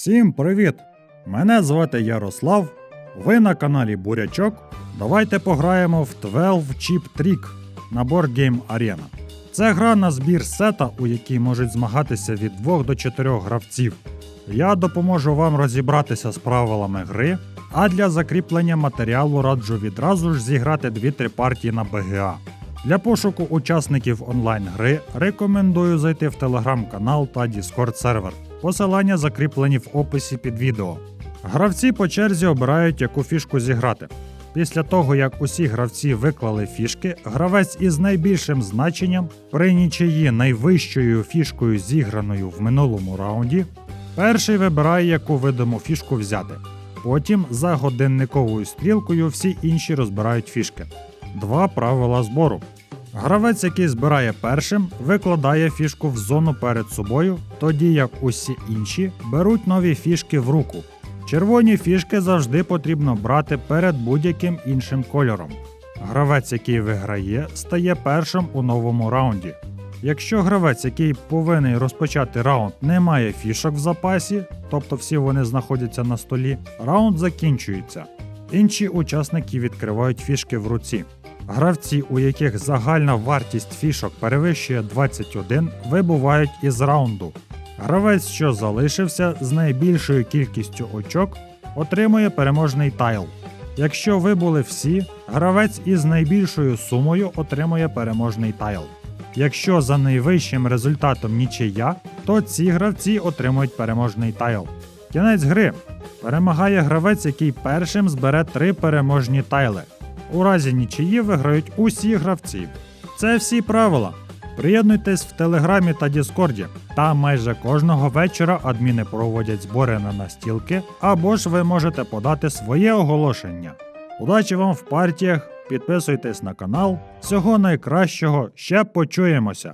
Всім привіт! Мене звати Ярослав. Ви на каналі Бурячок. Давайте пограємо в 12 Chip Trick на Board Game Arena. Це гра на збір сета, у якій можуть змагатися від 2 до 4 гравців. Я допоможу вам розібратися з правилами гри, а для закріплення матеріалу раджу відразу ж зіграти 2-3 партії на БГА. Для пошуку учасників онлайн-гри рекомендую зайти в телеграм-канал та Discord сервер. Посилання закріплені в описі під відео. Гравці по черзі обирають, яку фішку зіграти. Після того, як усі гравці виклали фішки, гравець із найбільшим значенням при нічиї найвищою фішкою, зіграною в минулому раунді, перший вибирає, яку видиму фішку взяти. Потім за годинниковою стрілкою всі інші розбирають фішки. Два правила збору. Гравець, який збирає першим, викладає фішку в зону перед собою, тоді як усі інші беруть нові фішки в руку. Червоні фішки завжди потрібно брати перед будь-яким іншим кольором. Гравець, який виграє, стає першим у новому раунді. Якщо гравець, який повинен розпочати раунд, не має фішок в запасі, тобто всі вони знаходяться на столі, раунд закінчується. Інші учасники відкривають фішки в руці. Гравці, у яких загальна вартість фішок перевищує 21, вибувають із раунду. Гравець, що залишився з найбільшою кількістю очок, отримує переможний тайл. Якщо вибули всі, гравець із найбільшою сумою отримує переможний тайл. Якщо за найвищим результатом нічия, то ці гравці отримують переможний тайл. Кінець гри. Перемагає гравець, який першим збере три переможні тайли. У разі нічиї виграють усі гравці. Це всі правила. Приєднуйтесь в Телеграмі та Діскорді. Там майже кожного вечора адміни проводять збори на настілки, або ж ви можете подати своє оголошення. Удачі вам в партіях, підписуйтесь на канал. Всього найкращого, ще почуємося!